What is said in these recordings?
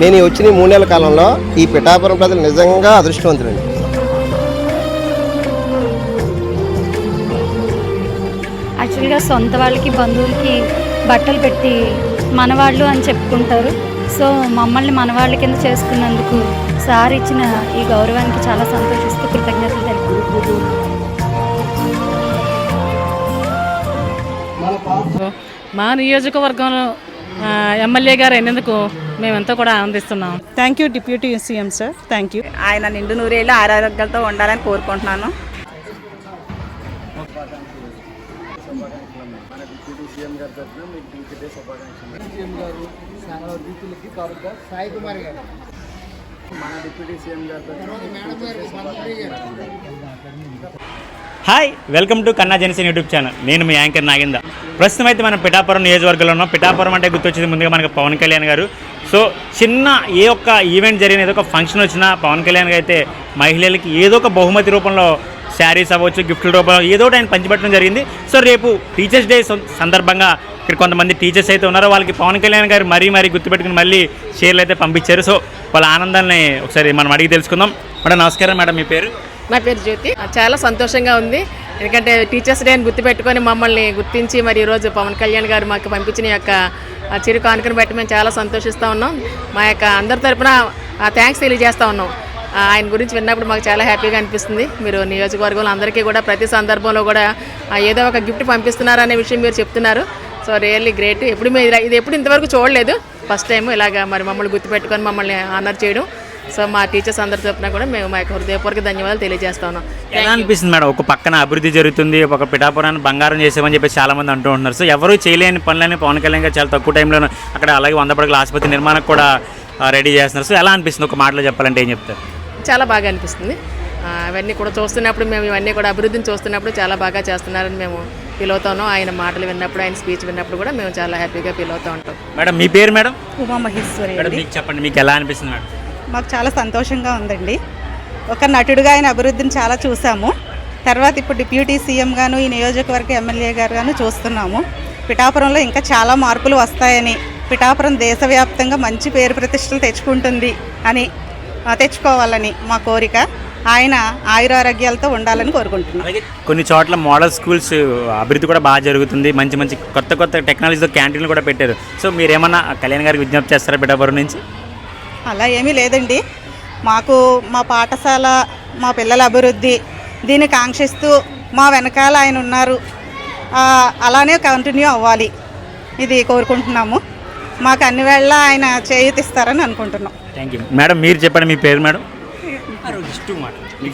నేను ఈ వచ్చిన ఈ మూడు నెలల కాలంలో ఈ పిఠాపురం ప్రజలు నిజంగా అదృష్టవంతులండి. యాక్చువల్గా సొంత వాళ్ళకి బంధువులకి బట్టలు పెట్టి మనవాళ్ళు అని చెప్పుకుంటారు. సో మమ్మల్ని మనవాళ్ళ కింద చేసుకున్నందుకు సార్ ఇచ్చిన ఈ గౌరవానికి చాలా సంతోషిస్తూ కృతజ్ఞతలు తెలుపుకుంటున్నాను మా నియోజకవర్గంలో ఎమ్మెల్యే గారు అయినందుకు మేమంతా కూడా ఆనందిస్తున్నాం. Thank you deputy CM sir thank you ఆయన నిండు నూరేళ్ళు ఆరోగ్యాలతో ఉండాలని కోరుకుంటున్నాను. హాయ్ వెల్కమ్ టు కన్నా జనసేన యూట్యూబ్ ఛానల్ నేను మీ యాంకర్ నాగేంద్ర. ప్రస్తుతం అయితే మనం పిఠాపురం నియోజకవర్గంలో ఉన్నాం. పిఠాపురం అంటే గుర్తొచ్చేది ముందుగా మనకు పవన్ కళ్యాణ్ గారు సో చిన్న ఏ ఒక్క ఈవెంట్ జరిగిన ఏదో ఒక ఫంక్షన్ వచ్చినా పవన్ కళ్యాణ్ అయితే మహిళలకి ఏదో ఒక బహుమతి రూపంలో శారీస్ అవ్వచ్చు గిఫ్ట్ల రూపంలో ఏదో ఒకటి ఆయన పంచిపెట్టడం జరిగింది. సో రేపు టీచర్స్ డే సందర్భంగా ఇక్కడ కొంతమంది టీచర్స్ అయితే ఉన్నారో వాళ్ళకి పవన్ కళ్యాణ్ గారు మరీ మరీ గుర్తుపెట్టుకుని మళ్ళీ షేర్లు అయితే పంపించారు. సో వాళ్ళ ఆనందాన్ని ఒకసారి మనం అడిగి తెలుసుకుందాం. మేడం నమస్కారం మేడం మీ పేరు? నా పేరు జ్యోతి. చాలా సంతోషంగా ఉంది. ఎందుకంటే టీచర్స్ డే అని గుర్తుపెట్టుకొని మమ్మల్ని గుర్తించి మరి ఈరోజు పవన్ కళ్యాణ్ గారు మాకు పంపించిన యొక్క ఆ చిరు కానుకను బట్టి మేము చాలా సంతోషిస్తూ ఉన్నాం. మా యొక్క అందరి తరపున థ్యాంక్స్ తెలియజేస్తూ ఉన్నాం. ఆయన గురించి విన్నప్పుడు మాకు చాలా హ్యాపీగా అనిపిస్తుంది. మీరు నియోజకవర్గంలో అందరికీ కూడా ప్రతి సందర్భంలో కూడా ఏదో ఒక గిఫ్ట్ పంపిస్తున్నారు అనే విషయం మీరు చెప్తున్నారు. సో రియల్లీ గ్రేట్ ఎప్పుడు మీరు ఇది ఎప్పుడు ఇంతవరకు చూడలేదు. ఫస్ట్ టైం ఇలాగా మరి మమ్మల్ని గుర్తుపెట్టుకొని మమ్మల్ని ఆనర్ చేయడం. సో మా టీచర్స్ అందరి తరపున కూడా మేము మా యొక్క హృదయపూర్వక ధన్యవాదాలు తెలియజేస్తా ఉన్నాం ఎలా అనిపిస్తుంది మేడం? ఒక పక్కన అభివృద్ధి జరుగుతుంది ఒక పిఠాపురాన్ని బంగారం చేసామని చెప్పేసి చాలా మంది అంటూ ఉంటున్నారు సో ఎవరు చేయలేని పనులని పవన్ కళ్యాణ్ గారు చాలా తక్కువ టైంలో అక్కడ అలాగే వంద పడకల ఆసుపత్రి నిర్మాణం కూడా రెడీ చేస్తున్నారు. సో ఎలా అనిపిస్తుంది? ఒక మాటలో చెప్పాలంటే ఏం చెప్తారు? చాలా బాగా అనిపిస్తుంది. అవన్నీ కూడా చూస్తున్నప్పుడు మేము ఇవన్నీ కూడా అభివృద్ధిని చూస్తున్నప్పుడు చాలా బాగా చేస్తున్నారని మేము ఫీల్ అవుతాను. ఆయన మాటలు విన్నప్పుడు ఆయన స్పీచ్ విన్నప్పుడు కూడా మేము చాలా హ్యాపీగా ఫీల్ అవుతూ ఉంటాం. మేడం మీ పేరు మేడం? ఉమా మహేశ్వరి మేడం అండి. మీకు చెప్పండి మీకు ఎలా అనిపిస్తుంది మేడం? మాకు చాలా సంతోషంగా ఉందండి. ఒక నటుడుగా ఆయన అభివృద్ధిని చాలా చూసాము. తర్వాత ఇప్పుడు డిప్యూటీ సీఎం గాను ఈ నియోజకవర్గ ఎమ్మెల్యే గారు గాను చూస్తున్నాము. పిఠాపురంలో ఇంకా చాలా మార్పులు వస్తాయని పిఠాపురం దేశవ్యాప్తంగా మంచి పేరు ప్రతిష్టలు తెచ్చుకుంటుంది అని తెచ్చుకోవాలని మా కోరిక. ఆయన ఆయురారోగ్యాలతో ఉండాలని కోరుకుంటున్నాను కొన్ని చోట్ల మోడల్ స్కూల్స్ అభివృద్ధి కూడా బాగా జరుగుతుంది. మంచి మంచి కొత్త కొత్త టెక్నాలజీతో క్యాంటీన్లు కూడా పెట్టారు. సో మీరేమన్నా కళ్యాణ్ గారికి విజ్ఞప్తి చేస్తారా పిఠాపురం నుంచి? అలా ఏమీ లేదండి. మాకు మా పాఠశాల మా పిల్లల అభివృద్ధి దీన్ని కాంక్షిస్తూ మా వెనకాల ఆయన ఉన్నారు. ఆ, అలానే కంటిన్యూ అవ్వాలి. ఇది కోరుకుంటున్నాము. మాకు అన్ని వేళ ఆయన చేయూతిస్తారని అనుకుంటున్నాం. థ్యాంక్ యూ మేడం మీరు చెప్పండి మీ పేరు మేడం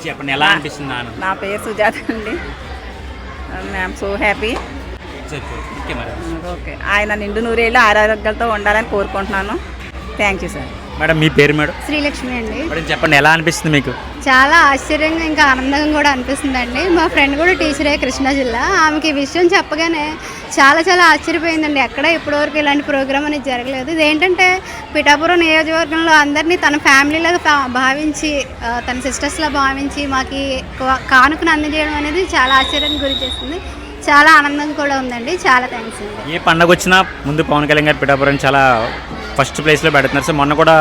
చెప్పండి ఎలా అనిపిస్తుంది నా పేరు సుజాత అండి. ఐఎమ్ సో హ్యాపీ ఓకే ఆయన నిండు నూరేళ్ళు ఆరోగ్యాలతో ఉండాలని కోరుకుంటున్నాను. థ్యాంక్ యూ సార్ మేడం మీ పేరు మేడం? శ్రీలక్ష్మి అండి. మేడం చెప్పండి ఎలా అనిపిస్తుంది మీకు? చాలా ఆశ్చర్యంగా ఇంకా ఆనందంగా కూడా అనిపిస్తుందండి. మా ఫ్రెండ్ కూడా టీచరే కృష్ణా జిల్లా. ఆమెకి ఈ విషయం చెప్పగానే చాలా చాలా ఆశ్చర్యపోయిందండి. ఎక్కడ ఇప్పటివరకు ఇలాంటి ప్రోగ్రామ్ అనేది జరగలేదు. ఇదేంటంటే పిఠాపురం నియోజకవర్గంలో అందరినీ తన ఫ్యామిలీలాగా భా- భావించి తన సిస్టర్స్లా భావించి మాకు కానుకను అందజేయడం అనేది చాలా ఆశ్చర్యానికి గురి చేస్తుంది. చాలా ఆనందంగా కూడా ఉందండి. చాలా థ్యాంక్స్ అండి. ఏ పండగ వచ్చినా ముందు పవన్ కళ్యాణ్ గారు పిఠాపురం చాలా ఫస్ట్ ప్లేస్లో పెడుతున్నారు. సో మొన్న కూడా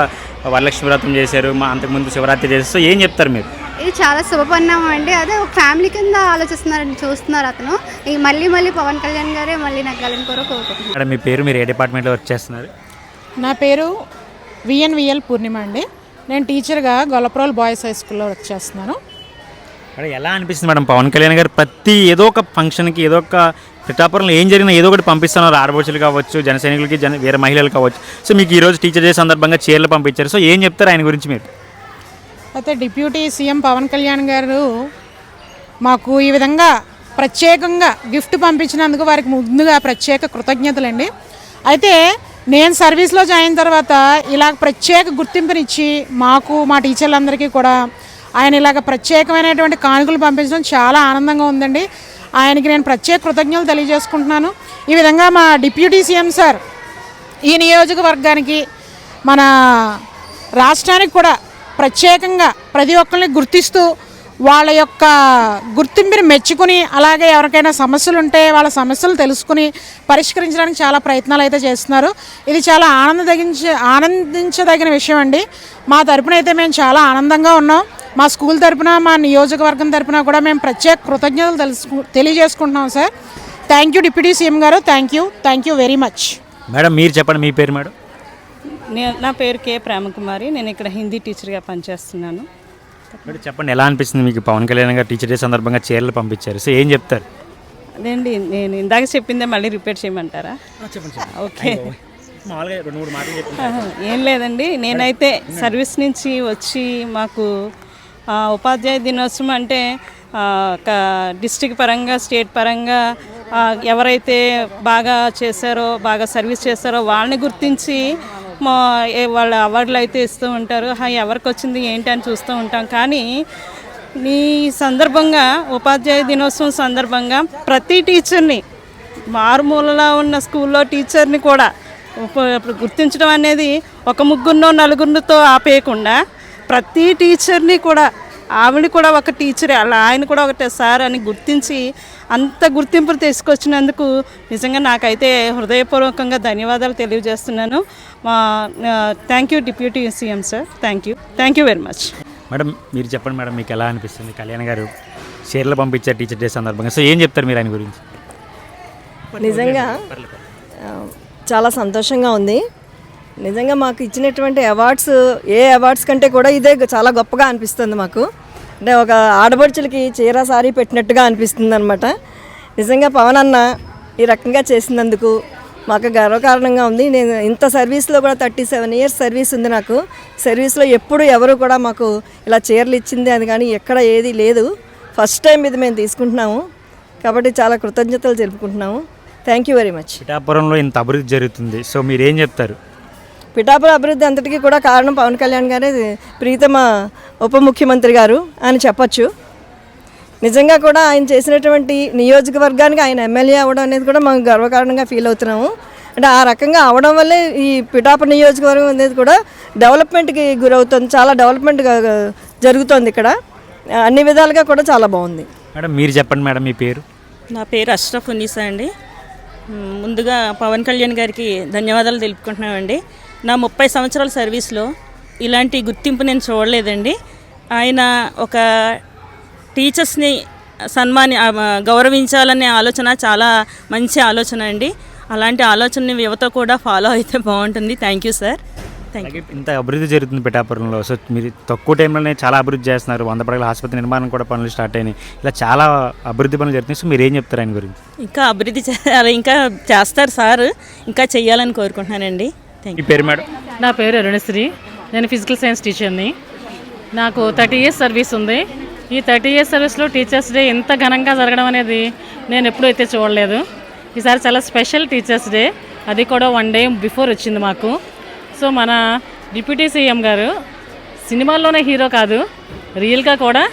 వరలక్ష్మి వ్రతం చేశారు. మా అంతకుముందు శివరాత్రి చేశారు. సో ఏం చెప్తారు మీరు? ఇది చాలా శుభపరిణామం అండి. అదే ఒక ఫ్యామిలీ కింద ఆలోచిస్తున్నారండి చూస్తున్నారు అతను. ఇక మళ్ళీ మళ్ళీ పవన్ కళ్యాణ్ గారే మళ్ళీ నగ్గాలని కూడా కోరుకుంటున్నాను మేడం మీ పేరు మీరు ఏ డిపార్ట్మెంట్లో వర్క్ చేస్తున్నారు? నా పేరు విఎన్విఎల్ పూర్ణిమ అండి. నేను టీచర్గా గొల్లప్రోల్ బాయ్స్ హై స్కూల్లో వర్క్ చేస్తున్నాను. ఎలా అనిపిస్తుంది మేడం? పవన్ కళ్యాణ్ గారు ప్రతి ఏదో ఒక ఫంక్షన్కి ఏదో ఒక పిఠాపురంలో ఏం జరిగినా ఏదో ఒకటి పంపిస్తున్నారు ఆడబడుచులు కావచ్చు జన సైనికులకి జన వేరే మహిళలు కావచ్చు. సో మీకు ఈరోజు టీచర్ డే సందర్భంగా చీరలు పంపించారు. సో ఏం చెప్తారు ఆయన గురించి మీరు? అయితే డిప్యూటీ సీఎం పవన్ కళ్యాణ్ గారు మాకు ఈ విధంగా ప్రత్యేకంగా గిఫ్ట్ పంపించినందుకు వారికి ముందుగా ప్రత్యేక కృతజ్ఞతలండి. అయితే నేను సర్వీస్లో జాయిన్ తర్వాత ఇలా ప్రత్యేక గుర్తింపునిచ్చి మాకు మా టీచర్లందరికీ కూడా ఆయన ఇలాగ ప్రత్యేకమైనటువంటి కానుకలు పంపించడం చాలా ఆనందంగా ఉందండి. ఆయనకి నేను ప్రత్యేక కృతజ్ఞతలు తెలియజేసుకుంటున్నాను. ఈ విధంగా మా డిప్యూటీ సీఎం సార్ ఈ నియోజకవర్గానికి మన రాష్ట్రానికి కూడా ప్రత్యేకంగా ప్రతి ఒక్కరిని గుర్తిస్తూ వాళ్ళ యొక్క గుర్తింపుని మెచ్చుకుని అలాగే ఎవరికైనా సమస్యలు ఉంటే వాళ్ళ సమస్యలు తెలుసుకుని పరిష్కరించడానికి చాలా ప్రయత్నాలు అయితే చేస్తున్నారు. ఇది చాలా ఆనందదగించ ఆనందించదగిన విషయం అండి మా తరపున అయితే మేము చాలా ఆనందంగా ఉన్నాం. మా స్కూల్ తరపున మా నియోజకవర్గం తరపున కూడా మేము ప్రత్యేక కృతజ్ఞతలు తెలుసుకు తెలియజేసుకుంటున్నాం sir. Thank you deputy CM గారు. Thank you thank you very much madam మీరు చెప్పండి మీ పేరు మేడం? నేను నా పేరు కే ప్రేమకుమారి. నేను ఇక్కడ హిందీ టీచర్గా పనిచేస్తున్నాను. మేడం చెప్పండి ఎలా అనిపిస్తుంది మీకు? పవన్ కళ్యాణ్ గారు టీచర్ డే సందర్భంగా చీరలు పంపించారు. సో ఏం చెప్తారు? అదేండి నేను ఇందాక చెప్పిందే మళ్ళీ రిపీట్ చేయమంటారా? ఓకే. ఏం లేదండి. నేనైతే సర్వీస్ నుంచి వచ్చి మాకు ఉపాధ్యాయ దినోత్సవం అంటే ఒక డిస్టిక్ పరంగా స్టేట్ పరంగా ఎవరైతే బాగా చేశారో బాగా సర్వీస్ చేశారో వాళ్ళని గుర్తించి మా వాళ్ళ అవార్డులు అయితే ఇస్తూ ఉంటారు. ఎవరికి వచ్చింది ఏంటి అని చూస్తూ ఉంటాం. కానీ ఈ సందర్భంగా ఉపాధ్యాయ దినోత్సవం సందర్భంగా ప్రతి టీచర్ని మారుమూలలో ఉన్న స్కూల్లో టీచర్ని కూడా గుర్తించడం అనేది ఒక ముగ్గురునో నలుగురితో ఆపేయకుండా ప్రతి టీచర్ని కూడా ఆవిడ కూడా ఒక టీచరే అలా ఆయన కూడా ఒకటే సార్ అని గుర్తించి అంత గుర్తింపులు తీసుకొచ్చినందుకు నిజంగా నాకైతే హృదయపూర్వకంగా ధన్యవాదాలు తెలియజేస్తున్నాను. మా thank you deputy CM sir. Thank you. Thank you very much. Madam మీరు చెప్పండి మేడం మీకు ఎలా అనిపిస్తుంది? కళ్యాణ్ గారు చీరలు పంపించారు టీచర్ డే సందర్భంగా. సో ఏం చెప్తారు మీరు ఆయన గురించి? నిజంగా చాలా సంతోషంగా ఉంది. నిజంగా మాకు ఇచ్చినటువంటి అవార్డ్స్ ఏ అవార్డ్స్ కంటే కూడా ఇదే చాలా గొప్పగా అనిపిస్తుంది మాకు. అంటే ఒక ఆడపడుచులకి చీర సారీ పెట్టినట్టుగా అనిపిస్తుంది అనమాట నిజంగా పవన్ అన్న ఈ రకంగా చేసినందుకు మాకు గర్వకారణంగా ఉంది. నేను ఇంత సర్వీస్లో కూడా థర్టీ సెవెన్ ఇయర్స్ సర్వీస్ ఉంది నాకు. సర్వీస్లో ఎప్పుడు ఎవరు కూడా మాకు ఇలా చీరలు ఇచ్చింది అని కానీ ఎక్కడ ఏది లేదు. ఫస్ట్ టైం ఇది మేము తీసుకుంటున్నాము. కాబట్టి చాలా కృతజ్ఞతలు జరుపుకుంటున్నాము థ్యాంక్ యూ వెరీ మచ్ పిఠాపురంలో ఇంత అభివృద్ధి జరుగుతుంది. సో మీరు ఏం చెప్తారు? పిఠాపురం అభివృద్ధి అంతటికీ కూడా కారణం పవన్ కళ్యాణ్ గారే ప్రీతమ ఉప ముఖ్యమంత్రి గారు అని చెప్పొచ్చు. నిజంగా కూడా ఆయన చేసినటువంటి నియోజకవర్గానికి ఆయన ఎమ్మెల్యే అవ్వడం అనేది కూడా మనం గర్వకారణంగా ఫీల్ అవుతున్నాము. అంటే ఆ రకంగా అవడం వల్లే ఈ పిఠాపురం నియోజకవర్గం అనేది కూడా డెవలప్మెంట్కి గురవుతుంది చాలా డెవలప్మెంట్ జరుగుతోంది ఇక్కడ. అన్ని విధాలుగా కూడా చాలా బాగుంది. మేడం మీరు చెప్పండి మేడం మీ పేరు. నా పేరు అష్రఫ్ ఉన్నీసా అండి. ముందుగా పవన్ కళ్యాణ్ గారికి ధన్యవాదాలు తెలుపుకుంటున్నామండి. నా ముప్పై సంవత్సరాల సర్వీస్లో ఇలాంటి గుర్తింపు నేను చూడలేదండి. ఆయన ఒక టీచర్స్ని సన్మాని గౌరవించాలనే ఆలోచన చాలా మంచి ఆలోచన అండి. అలాంటి ఆలోచనని యువత కూడా ఫాలో అయితే బాగుంటుంది. Thank you sir. Thank you. అలాగే ఇంత అభివృద్ధి జరుగుతుంది పిఠాపురంలో. సో మీరు తక్కువ టైంలోనే చాలా అభివృద్ధి చేస్తున్నారు. వంద పడగల ఆసుపత్రి నిర్మాణం కూడా పనులు స్టార్ట్ అయినాయి. ఇలా చాలా అభివృద్ధి పనులు జరుగుతున్నాయి. సో మీరు ఏం చెప్తారు ఆయన గురించి? ఇంకా అభివృద్ధి ఇంకా చేస్తారు సార్. ఇంకా చెయ్యాలని కోరుకుంటున్నానండి. మీ పేరు మేడం? నా పేరు అరుణశ్రీ. నేను ఫిజికల్ సైన్స్ టీచర్ని. నాకు థర్టీ ఇయర్స్ సర్వీస్ ఉంది. ఈ థర్టీ ఇయర్స్ సర్వీస్లో టీచర్స్ డే ఇంత ఘనంగా జరగడం అనేది నేను ఎప్పుడూ అయితే చూడలేదు. ఈసారి చాలా స్పెషల్ టీచర్స్ డే. అది కూడా వన్ డే బిఫోర్ వచ్చింది మాకు. సో మన డిప్యూటీ సీఎం గారు సినిమాల్లోనే హీరో కాదు రియల్గా కూడా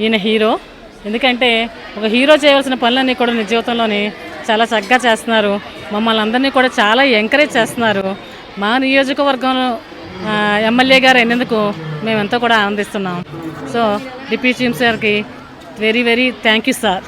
ఈయన హీరో. ఎందుకంటే ఒక హీరో చేయవలసిన పనులన్నీ కూడా నిజ జీవితంలోని చాలా చక్కగా చేస్తున్నారు. మమ్మల్ని అందరినీ కూడా చాలా ఎంకరేజ్ చేస్తున్నారు. మా నియోజకవర్గంలో ఎమ్మెల్యే గారు అయినందుకు మేమెంతో కూడా ఆనందిస్తున్నాం. సో డిప్యూటీ చీఫ్ సార్కి very very thank you sir.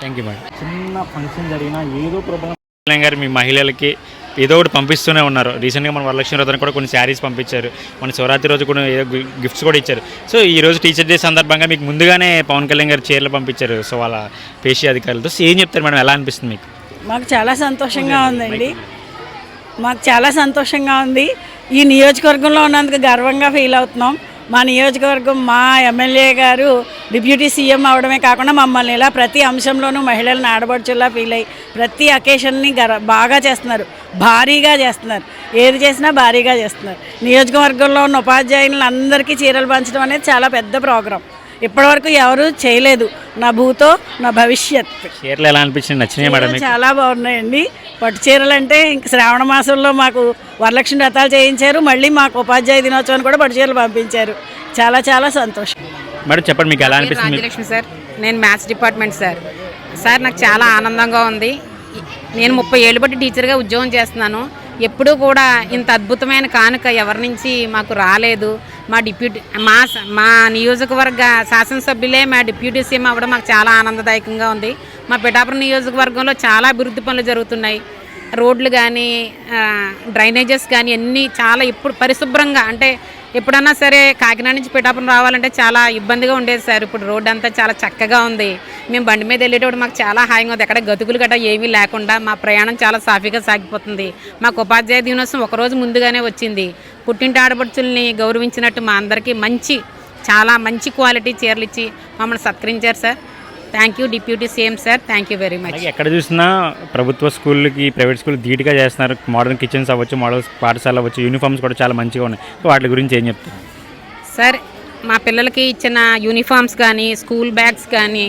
Thank you madam. చిన్న ఫంక్షన్ జరిగినా ఏదో కళ్యాణ్ గారు మీ మహిళలకి ఏదో ఒకటి పంపిస్తూనే ఉన్నారు. రీసెంట్గా మన వరలక్ష్మి రోజున కూడా కొన్ని శారీస్ పంపించారు. మన శివరాత్రి రోజు కూడా ఏదో గిఫ్ట్స్ కూడా ఇచ్చారు. సో ఈ రోజు టీచర్ డే సందర్భంగా మీకు ముందుగానే పవన్ కళ్యాణ్ గారు చీరలు పంపించారు. సో వాళ్ళ పేషి అధికారులతో. సో ఏం చెప్తారు మేడం? ఎలా అనిపిస్తుంది మీకు? మాకు చాలా సంతోషంగా ఉందండి. మాకు చాలా సంతోషంగా ఉంది. ఈ నియోజకవర్గంలో ఉన్నందుకు గర్వంగా ఫీల్ అవుతున్నాం. మా నియోజకవర్గం మా ఎమ్మెల్యే గారు డిప్యూటీ సీఎం అవడమే కాకుండా మమ్మల్ని ఇలా ప్రతి అంశంలోనూ మహిళలను ఆడబడుచులా ఫీల్ అయ్యి ప్రతి అకేషన్ని గర బాగా చేస్తున్నారు. భారీగా చేస్తున్నారు. ఏది చేసినా భారీగా చేస్తున్నారు. నియోజకవర్గంలో ఉన్న ఉపాధ్యాయులను అందరికీ చీరలు పంచడం అనేది చాలా పెద్ద ప్రోగ్రాం. ఇప్పటివరకు ఎవరు చేయలేదు. నా భూతో నా భవిష్యత్. చీరలు ఎలా అనిపించింది నచ్చినాయి మేడం మీకు? చాలా బాగున్నాయండి. పట్టు చీరలు అంటే ఇంక శ్రావణ మాసంలో మాకు వరలక్ష్మి వ్రతాలు చేయించారు. మళ్ళీ మాకు ఉపాధ్యాయ దినోత్సవాన్ని కూడా పట్టు చీరలు పంపించారు. చాలా చాలా సంతోషం. మేడం చెప్పండి మీకు ఎలా అనిపిస్తుంది? మీకు? రాజ్యలక్ష్మి సార్ నేను మ్యాథ్స్ డిపార్ట్మెంట్ సార్. సార్ నాకు చాలా ఆనందంగా ఉంది. నేను ముప్పై ఏళ్ళు బట్టి టీచర్గా ఉద్యోగం చేస్తున్నాను. ఎప్పుడూ కూడా ఇంత అద్భుతమైన కానుక ఎవరి నుంచి మాకు రాలేదు. మా డిప్యూటీ మా మా నియోజకవర్గ శాసనసభ్యులే మా డిప్యూటీ సీఎం అవ్వడం మాకు చాలా ఆనందదాయకంగా ఉంది. మా పిఠాపురం నియోజకవర్గంలో చాలా అభివృద్ధి పనులు జరుగుతున్నాయి. రోడ్లు కానీ డ్రైనేజెస్ కానీ అన్నీ చాలా ఇప్పుడు పరిశుభ్రంగా అంటే ఎప్పుడన్నా సరే కాకినాడ నుంచి పిఠాపురం రావాలంటే చాలా ఇబ్బందిగా ఉండేది సార్. ఇప్పుడు రోడ్డు అంతా చాలా చక్కగా ఉంది. మేము బండి మీద వెళ్ళేటప్పుడు మాకు చాలా హాయిగా ఉంది. ఎక్కడ గతుకులు గట్రా ఏమీ లేకుండా మా ప్రయాణం చాలా సాఫీగా సాగిపోతుంది. మాకు ఉపాధ్యాయ దినోత్సవం ఒకరోజు ముందుగానే వచ్చింది. పుట్టింటి ఆడపడుచుల్ని గౌరవించినట్టు మా అందరికీ మంచి చాలా మంచి క్వాలిటీ చీరలు ఇచ్చి మమ్మల్ని సత్కరించారు sir. Thank you deputy CM sir thank you very much. ఎక్కడ చూసినా ప్రభుత్వ స్కూళ్ళకి ప్రైవేట్ స్కూల్ ధీటుగా చేస్తున్నారు. మోడర్న్ కిచెన్స్ అవ్వచ్చు మోడల్ పాఠశాల అవ్వచ్చు యూనిఫామ్స్ కూడా చాలా మంచిగా ఉన్నాయి. సో వాటి గురించి ఏం చెప్తారు? సార్ మా పిల్లలకి ఇచ్చిన యూనిఫామ్స్ కానీ స్కూల్ బ్యాగ్స్ కానీ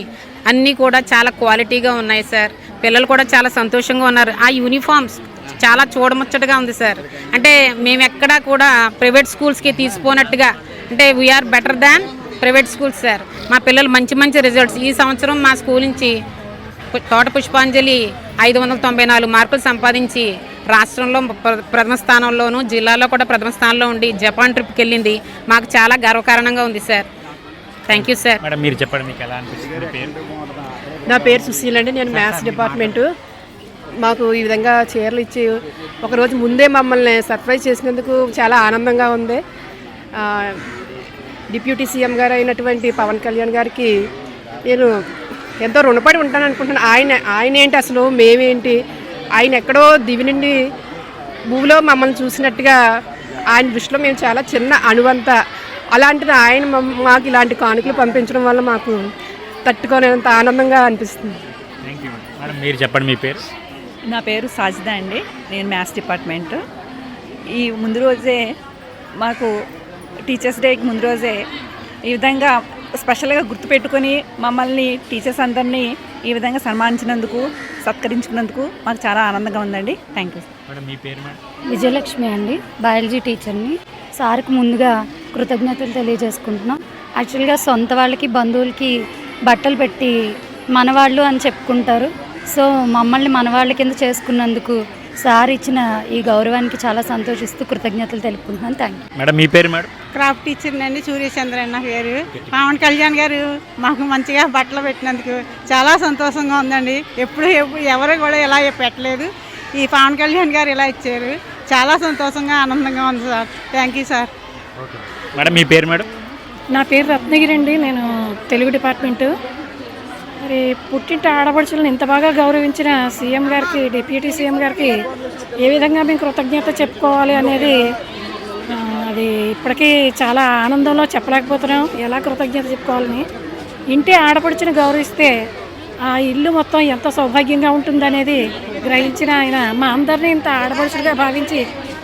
అన్నీ కూడా చాలా క్వాలిటీగా ఉన్నాయి సార్. పిల్లలు కూడా చాలా సంతోషంగా ఉన్నారు. ఆ యూనిఫామ్స్ చాలా చూడముచ్చటగా ఉంది సార్. అంటే మేము ఎక్కడా కూడా ప్రైవేట్ స్కూల్స్కి తీసిపోనట్టుగా అంటే we are better than private schools sir. మా పిల్లలు మంచి మంచి రిజల్ట్స్ ఈ సంవత్సరం మా స్కూల్ నుంచి తోట పుష్పాంజలి ఐదు వందల తొంభై నాలుగు మార్కులు సంపాదించి రాష్ట్రంలో ప్ర- ప్రథమ స్థానంలోను జిల్లాలో కూడా ప్రథమ స్థానంలో ఉండి జపాన్ ట్రిప్కి వెళ్ళింది. మాకు చాలా గర్వకారణంగా ఉంది sir. Thank you sir madam మీరు చెప్పండి మీకు ఎలా అనిపిస్తుంది నా పేరు సుశీల్ అండి. నేను మ్యాథ్స్ డిపార్ట్మెంటు. మాకు ఈ విధంగా చీరలు ఇచ్చి ఒకరోజు ముందే మమ్మల్ని సర్ప్రైజ్ చేసినందుకు చాలా ఆనందంగా ఉంది. ఆ, డిప్యూటీ సీఎం గారు అయినటువంటి పవన్ కళ్యాణ్ గారికి నేను ఎంతో రుణపడి ఉంటాను అనుకుంటున్నాను ఆయన ఆయన ఏంటి అసలు మేమేంటి? ఆయన ఎక్కడో దివి నుండి భూమిలో మమ్మల్ని చూసినట్టుగా ఆయన దృష్టిలో మేము చాలా చిన్న అణువంత. అలాంటిది ఆయన మాకు ఇలాంటి కానుకలు పంపించడం వల్ల మాకు తట్టుకోలేనంత ఆనందంగా అనిపిస్తుంది. మీరు చెప్పండి మీ పేరు? నా పేరు సాజిదా అండి. నేను మ్యాథ్స్ డిపార్ట్మెంట్. ఈ ముందు రోజే మాకు టీచర్స్ డేకి ముందు రోజే ఈ విధంగా స్పెషల్గా గుర్తుపెట్టుకొని మమ్మల్ని టీచర్స్ అందరినీ ఈ విధంగా సన్మానించినందుకు సత్కరించుకున్నందుకు మాకు చాలా ఆనందంగా ఉందండి. థ్యాంక్ యూ మేడం మీ పేరు మేడం? విజయలక్ష్మి అండి బయాలజీ టీచర్ని. సార్కి ముందుగా కృతజ్ఞతలు తెలియజేసుకుంటున్నాం. యాక్చువల్గా సొంత వాళ్ళకి బంధువులకి బట్టలు పెట్టి మనవాళ్ళు అని చెప్పుకుంటారు. సో మమ్మల్ని మనవాళ్ళ కింద చేసుకున్నందుకు సార్ ఇచ్చిన ఈ గౌరవానికి చాలా సంతోషిస్తూ కృతజ్ఞతలు తెలుపుకుంటున్నాను. థ్యాంక్ యూ మేడం మీ పేరు మేడం? క్రాఫ్ట్ టీచర్ అండి సూర్యచంద్ర అన్న పేరు. పవన్ కళ్యాణ్ గారు మాకు మంచిగా బట్టలు పెట్టినందుకు చాలా సంతోషంగా ఉందండి. ఎప్పుడు ఎప్పుడు ఎవరు కూడా ఇలా పెట్టలేదు. ఈ పవన్ కళ్యాణ్ గారు ఇలా ఇచ్చారు. చాలా సంతోషంగా ఆనందంగా ఉంది sir. Thank you sir madam మీ పేరు మేడం? నా పేరు రత్నగిరి అండి. నేను తెలుగు డిపార్ట్మెంటు. మరి పుట్టింటి ఆడపడుచులను ఇంత బాగా గౌరవించిన సీఎం గారికి డిప్యూటీ సీఎం గారికి ఏ విధంగా మేము కృతజ్ఞత చెప్పుకోవాలి అనేది అది ఇప్పటికీ చాలా ఆనందంలో చెప్పలేకపోతున్నాం. ఎలా కృతజ్ఞత చెప్పుకోవాలని. ఇంటి ఆడపడుచుని గౌరవిస్తే ఆ ఇల్లు మొత్తం ఎంత సౌభాగ్యంగా ఉంటుందనేది గ్రహించిన ఆయన మా అందరినీ ఇంత ఆడపడుచులుగా భావించి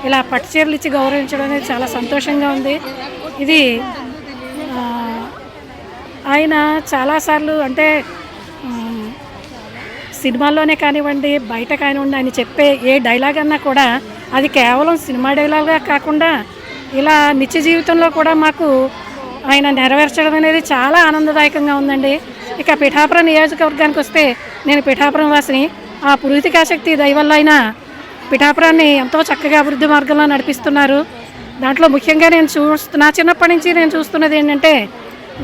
ఇలా పట్టు చీరలు ఇచ్చి గౌరవించడం అనేది చాలా సంతోషంగా ఉంది. ఇది ఆయన చాలాసార్లు అంటే సినిమాల్లోనే కానివ్వండి బయట కానివ్వండి ఆయన చెప్పే ఏ డైలాగ్ అన్నా కూడా అది కేవలం సినిమా డైలాగ్గా కాకుండా ఇలా నిత్య జీవితంలో కూడా మాకు ఆయన నెరవేర్చడం అనేది చాలా ఆనందదాయకంగా ఉందండి. ఇక పిఠాపురం నియోజకవర్గానికి వస్తే నేను పిఠాపురం వాసిని. ఆ పురుతికాశక్తి దయవల్ల ఆయన పిఠాపురాన్ని ఎంతో చక్కగా అభివృద్ధి మార్గంలో నడిపిస్తున్నారు. దాంట్లో ముఖ్యంగా నేను చూస్తు నా చిన్నప్పటి నుంచి నేను చూస్తున్నది ఏంటంటే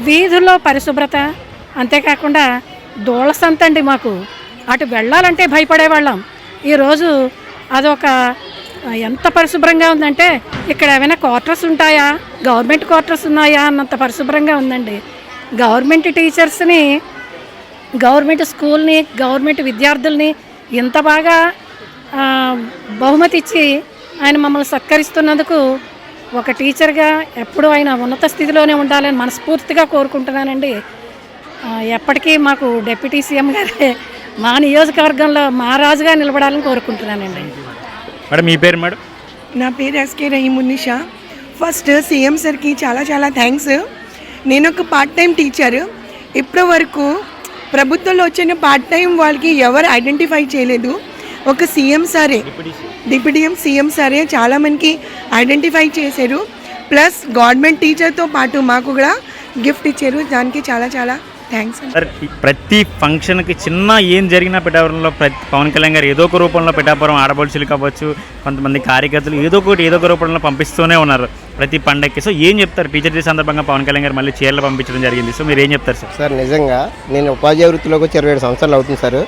వీధుల్లో పరిశుభ్రత అంతేకాకుండా దోళ సంత అండి మాకు. అటు వెళ్ళాలంటే భయపడేవాళ్ళం. ఈరోజు అదొక ఎంత పరిశుభ్రంగా ఉందంటే ఇక్కడ ఏమైనా క్వార్టర్స్ ఉంటాయా? గవర్నమెంట్ క్వార్టర్స్ ఉన్నాయా అన్నంత పరిశుభ్రంగా ఉందండి. గవర్నమెంట్ టీచర్స్ని గవర్నమెంట్ స్కూల్ని గవర్నమెంట్ విద్యార్థుల్ని ఇంత బాగా బహుమతి ఇచ్చి ఆయన మమ్మల్ని సత్కరిస్తున్నందుకు ఒక టీచర్గా ఎప్పుడూ ఆయన ఉన్నత స్థితిలోనే ఉండాలని మనస్ఫూర్తిగా కోరుకుంటున్నానండి. ఎప్పటికీ మాకు డెప్యూటీ సీఎం గారే మా నియోజకవర్గంలో మా రాజుగా నిలబడాలని కోరుకుంటున్నానండి. మేడం మీ పేరు మేడం? నా పేరు ఎస్కే రహీమునిషా ఫస్ట్ సీఎం సార్కి చాలా చాలా థ్యాంక్స్ నేను ఒక పార్ట్ టైం టీచర్ ఇప్పటి వరకు ప్రభుత్వంలో వచ్చిన పార్ట్ టైం వాళ్ళకి ఎవరు ఐడెంటిఫై చేయలేదు. ఒక సీఎం సారే డిప్యూటీ సీఎం సారే చాలా మందికి ఐడెంటిఫై చేశారు. ప్లస్ గవర్నమెంట్ టీచర్తో పాటు మాకు కూడా గిఫ్ట్ ఇచ్చారు. దానికి చాలా చాలా థ్యాంక్స్ సార్ ప్రతి ఫంక్షన్కి చిన్న ఏం జరిగినా పిఠాపురంలో ప్రతి పవన్ కళ్యాణ్ గారు ఏదో ఒక రూపంలో పిఠాపురం ఆడపడుచులు కావచ్చు కొంతమంది కార్యకర్తలు ఏదో ఒకటి ఏదో ఒక రూపంలో పంపిస్తూనే ఉన్నారు ప్రతి పండగకి సో ఏం చెప్తారు? టీచర్ డే సందర్భంగా పవన్ కళ్యాణ్ గారు మళ్ళీ చీరలు పంపించడం జరిగింది. సో మీరు ఏం చెప్తారు సార్ సార్ నిజంగా నేను ఉపాధ్యాయ వృత్తిలోకి వచ్చి ఇరవై ఏడు సంవత్సరాలు అవుతుంది సార్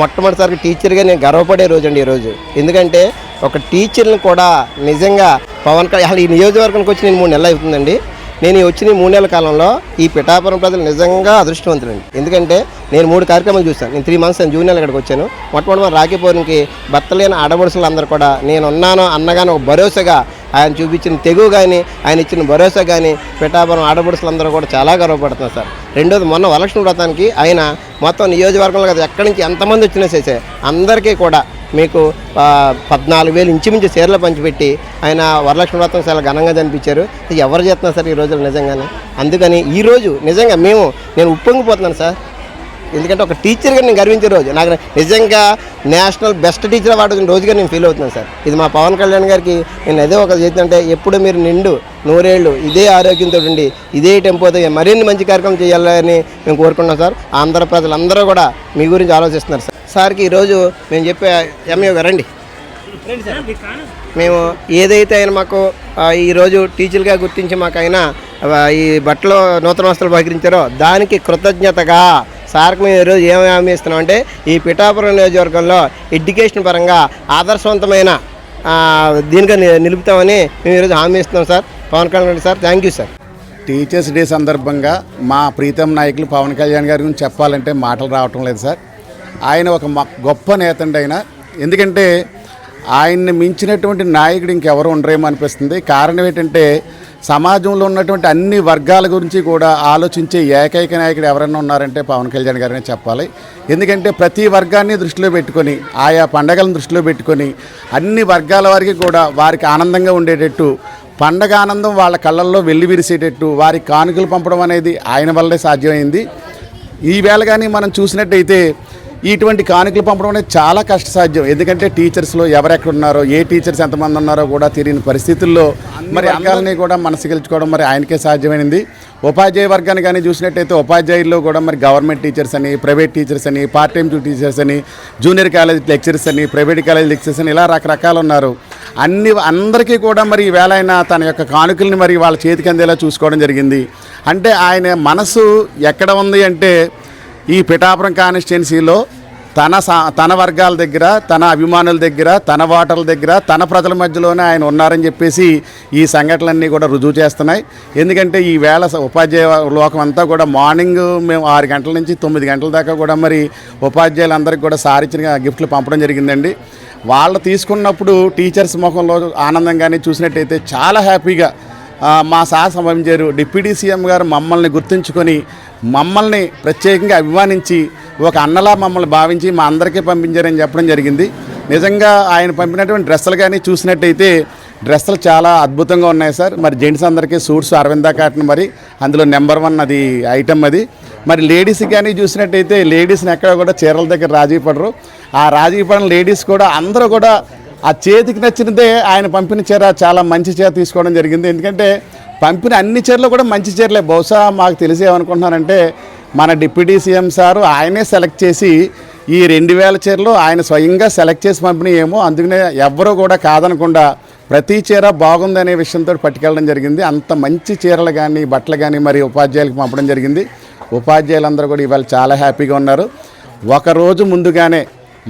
మొట్టమొదటిసారి టీచర్గా నేను గర్వపడే రోజు అండి ఈరోజు ఎందుకంటే ఒక టీచర్ని కూడా నిజంగా పవన్ కళ్యాణ్ అసలు ఈ నియోజకవర్గానికి వచ్చి నేను మూడు నెలలు అవుతుందండి. నేను వచ్చిన ఈ మూడు నెలల కాలంలో ఈ పిఠాపురం ప్రజలు నిజంగా అదృష్టవంతులండి. ఎందుకంటే నేను మూడు కార్యక్రమాలు చూశాను. నేను త్రీ మంత్స్ నేను జూనియర్ ఇక్కడికి వచ్చాను. మొట్టమొదటి మన రాఖీ పౌర్ణమికి భర్తలేని ఆడబడుసులు అందరూ కూడా నేను ఉన్నాను అన్నగానే ఒక భరోసాగా ఆయన చూపించిన తెగువ కానీ ఆయన ఇచ్చిన భరోసా కానీ పిఠాపురం ఆడబడుసులందరూ కూడా చాలా గర్వపడుతున్నారు సార్. రెండోది మొన్న వరలక్ష్మి వ్రతానికి ఆయన మొత్తం నియోజకవర్గంలో కదా ఎక్కడి నుంచి ఎంతమంది వచ్చినా చేసే అందరికీ కూడా మీకు పద్నాలుగు వేలు ఇంచుమించు చీరలు పంచిపెట్టి ఆయన వరలక్ష్మి వ్రతం చాలా ఘనంగా కనిపించారు ఎవరు చేస్తున్నారు సార్ ఈ రోజులు నిజంగానే? అందుకని ఈ రోజు నిజంగా మేము నేను ఉప్పొంగిపోతున్నాను సార్. ఎందుకంటే ఒక టీచర్గా నేను గర్వించే రోజు. నాకు నిజంగా నేషనల్ బెస్ట్ టీచర్ అవార్డు రోజుగా నేను ఫీల్ అవుతున్నాను సార్. ఇది మా పవన్ కళ్యాణ్ గారికి నేను అదే ఒక చేస్తుంటే ఎప్పుడు మీరు నిండు నూరేళ్ళు ఇదే ఆరోగ్యంతో ఉండి ఇదే టెంపోతో మరిన్ని మంచి కార్యక్రమం చేయాలని మేము కోరుకుంటున్నాం సార్. ఆంధ్ర ప్రజలందరూ కూడా మీ గురించి ఆలోచిస్తున్నారు సార్. సార్కి ఈరోజు మేము చెప్పే ఎంఏ గారండి మేము ఏదైతే ఆయన మాకు ఈరోజు టీచర్గా గుర్తించి మాకు ఆయన ఈ బట్టలు నూతన వస్త్రాలు బహిరించారో దానికి కృతజ్ఞతగా సార్కి మేము ఈరోజు ఏమి హామీ ఇస్తున్నామంటే ఈ పిఠాపురం నియోజకవర్గంలో ఎడ్యుకేషన్ పరంగా ఆదర్శవంతమైన దీనిగా నిలుపుతామని మేము ఈరోజు హామీ ఇస్తున్నాం sir. Pawan Kalyan sir thank you sir. Teachers day సందర్భంగా మా ప్రీతం నాయకులు పవన్ కళ్యాణ్ గారి గురించి చెప్పాలంటే మాటలు రావటం లేదు సార్. ఆయన ఒక మ- గొప్ప నేతండి ఆయన ఎందుకంటే ఆయన్ని మించినటువంటి నాయకుడు ఇంకెవరు ఉండరేమో అనిపిస్తుంది. కారణం ఏంటంటే సమాజంలో ఉన్నటువంటి అన్ని వర్గాల గురించి కూడా ఆలోచించే ఏకైక నాయకుడు ఎవరైనా ఉన్నారంటే పవన్ కళ్యాణ్ గారనే చెప్పాలి. ఎందుకంటే ప్రతి వర్గాన్ని దృష్టిలో పెట్టుకొని ఆయా పండగలను దృష్టిలో పెట్టుకొని అన్ని వర్గాల వారికి కూడా వారికి ఆనందంగా ఉండేటట్టు పండగ ఆనందం వాళ్ళ కళ్ళల్లో వెళ్ళి విరిసేటట్టు వారికి కానుకలు పంపడం అనేది ఆయన వల్లే సాధ్యమైంది. ఈవేళ కానీ మనం చూసినట్టయితే ఇటువంటి కానుకలు పంపడం అనేది చాలా కష్టసాధ్యం. ఎందుకంటే టీచర్స్లో ఎవరెక్కడ ఉన్నారో ఏ టీచర్స్ ఎంతమంది ఉన్నారో కూడా తెలియని పరిస్థితుల్లో మరి వర్గాలని కూడా మనసు గెలుచుకోవడం మరి ఆయనకే సాధ్యమైంది. ఉపాధ్యాయ వర్గాన్ని కానీ చూసినట్టయితే ఉపాధ్యాయుల్లో కూడా మరి గవర్నమెంట్ టీచర్స్ అని ప్రైవేట్ టీచర్స్ అని పార్ట్ టైం టీచర్స్ అని జూనియర్ కాలేజ్ లెక్చరర్స్ అని ప్రైవేట్ కాలేజ్ లెక్చరర్స్ అని ఇలా రకరకాలు ఉన్నారు అన్ని అందరికీ కూడా మరి ఈవేళ ఆయన తన యొక్క కానుకల్ని మరి వాళ్ళ చేతికి అందేలా చూసుకోవడం జరిగింది. అంటే ఆయన మనసు ఎక్కడ ఉంది అంటే ఈ పిఠాపురం కాన్స్టిట్యున్సీలో తన సా తన వర్గాల దగ్గర తన అభిమానుల దగ్గర తన ఓటర్ల దగ్గర తన ప్రజల మధ్యలోనే ఆయన ఉన్నారని చెప్పేసి ఈ సంఘటనలన్నీ కూడా రుజువు చేస్తున్నాయి. ఎందుకంటే ఈ వేళ స- ఉపాధ్యాయ లోకం అంతా కూడా మార్నింగ్ మేము ఆరు గంటల నుంచి తొమ్మిది గంటల దాకా కూడా మరి ఉపాధ్యాయులందరికీ కూడా సారిచ్చిన గిఫ్ట్లు పంపడం జరిగిందండి. వాళ్ళు తీసుకున్నప్పుడు టీచర్స్ ముఖంలో ఆనందంగానే చూసినట్టయితే చాలా హ్యాపీగా మా సార్ సంభవించారు డిప్యూటీ సీఎం గారు మమ్మల్ని గుర్తుంచుకొని మమ్మల్ని ప్రత్యేకంగా అభిమానించి ఒక అన్నలా మమ్మల్ని భావించి మా అందరికీ పంపించారని చెప్పడం జరిగింది. నిజంగా ఆయన పంపినటువంటి డ్రెస్సులు కానీ చూసినట్టయితే డ్రెస్సులు చాలా అద్భుతంగా ఉన్నాయి సార్. మరి జెంట్స్ అందరికీ సూట్స్ అరవిందా కాటన్ మరి అందులో నెంబర్ వన్ అది ఐటమ్ అది. మరి లేడీస్ కానీ చూసినట్టయితే లేడీస్ని ఎక్కడ కూడా చీరల దగ్గర రాజీ పడరు ఆ రాజీ పడిన లేడీస్ కూడా అందరూ కూడా ఆ చేతికి నచ్చినదే ఆయన పంపిన చీర చాలా మంచి చీర తీసుకోవడం జరిగింది. ఎందుకంటే పంపిన అన్ని చీరలు కూడా మంచి చీరలే. బహుశా మాకు తెలిసి ఏమనుకుంటున్నానంటే మన డిప్యూటీ సీఎం సారు ఆయనే సెలెక్ట్ చేసి ఈ రెండు వేల చీరలు ఆయన స్వయంగా సెలెక్ట్ చేసి పంపిణీ ఏమో. అందుకనే ఎవ్వరూ కూడా కాదనకుండా ప్రతి చీర బాగుందనే విషయంతో పట్టుకెళ్ళడం జరిగింది. అంత మంచి చీరలు కానీ బట్టలు కానీ మరి ఉపాధ్యాయులకు పంపడం జరిగింది. ఉపాధ్యాయులందరూ కూడా ఇవాళ చాలా హ్యాపీగా ఉన్నారు. ఒక రోజు ముందుగానే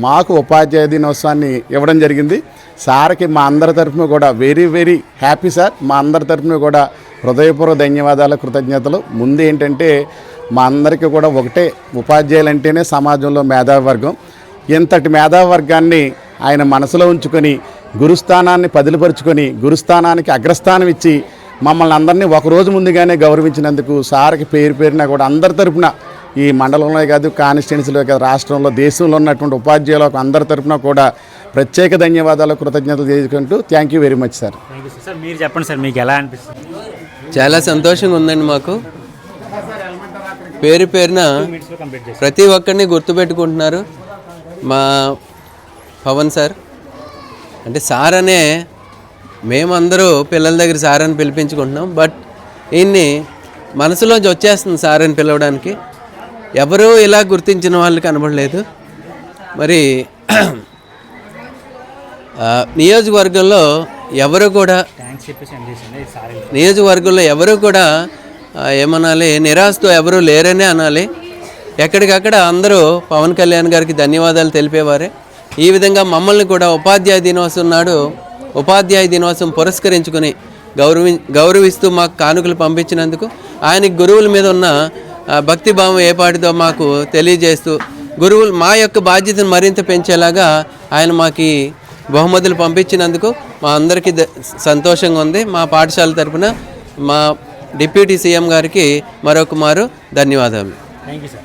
మాకు ఉపాధ్యాయ దినోత్సవాన్ని ఇవ్వడం జరిగింది. సార్కి మా అందరి తరఫున కూడా వెరీ వెరీ హ్యాపీ సార్ మా అందరి తరఫున కూడా హృదయపూర్వ ధన్యవాదాలు కృతజ్ఞతలు. ముందు ఏంటంటే మా అందరికీ కూడా ఒకటే ఉపాధ్యాయులు అంటేనే సమాజంలో మేధావి వర్గం ఇంతటి మేధావి వర్గాన్ని ఆయన మనసులో ఉంచుకొని గురుస్థానాన్ని పదిలిపరుచుకొని గురుస్థానానికి అగ్రస్థానం ఇచ్చి మమ్మల్ని అందరినీ ఒక రోజు ముందుగానే గౌరవించినందుకు సార్కి పేరు పేరున కూడా అందరి తరపున ఈ మండలంలో కాదు కాన్స్టిట్యున్సీలో కాదు రాష్ట్రంలో దేశంలో ఉన్నటువంటి ఉపాధ్యాయులకు అందరి తరపున కూడా ప్రత్యేక ధన్యవాదాలు కృతజ్ఞతలు చేసుకుంటూ thank you very much sir sir మీరు చెప్పండి సార్ మీకు ఎలా అనిపిస్తుంది? చాలా సంతోషంగా ఉందండి మాకు. పేరు పేరున ప్రతి ఒక్కరిని గుర్తుపెట్టుకుంటున్నారు మా పవన్ సార్. అంటే సార్ అనే మేమందరూ పిల్లల దగ్గర సార్ అని పిలిపించుకుంటున్నాం బట్ ఈయన్ని మనసులోంచి వచ్చేస్తుంది సార్ అని పిలవడానికి. ఎవరూ ఇలా గుర్తించిన వాళ్ళు కనబడలేదు. మరి నియోజకవర్గంలో ఎవరు కూడా నియోజకవర్గంలో ఎవరు కూడా ఏమనాలి నిరాశతో ఎవరు లేరనే అనాలి. ఎక్కడికక్కడ అందరూ పవన్ కళ్యాణ్ గారికి ధన్యవాదాలు తెలిపేవారే. ఈ విధంగా మమ్మల్ని కూడా ఉపాధ్యాయ దినోత్సవం నాడు ఉపాధ్యాయ దినోత్సవం పురస్కరించుకుని గౌరవి గౌరవిస్తూ మాకు కానుకలు పంపించినందుకు ఆయనకి గురువుల మీద ఉన్న భక్తి భావం ఏపాటిదో మాకు తెలియజేస్తూ గురువులు మా యొక్క బాధ్యతను మరింత పెంచేలాగా ఆయన మాకు బహుమతులు పంపించినందుకు మా అందరికీ ద- సంతోషంగా ఉంది. మా పాఠశాల తరఫున మా డిప్యూటీ సీఎం గారికి మరొక మారు ధన్యవాదాలు. Thank you sir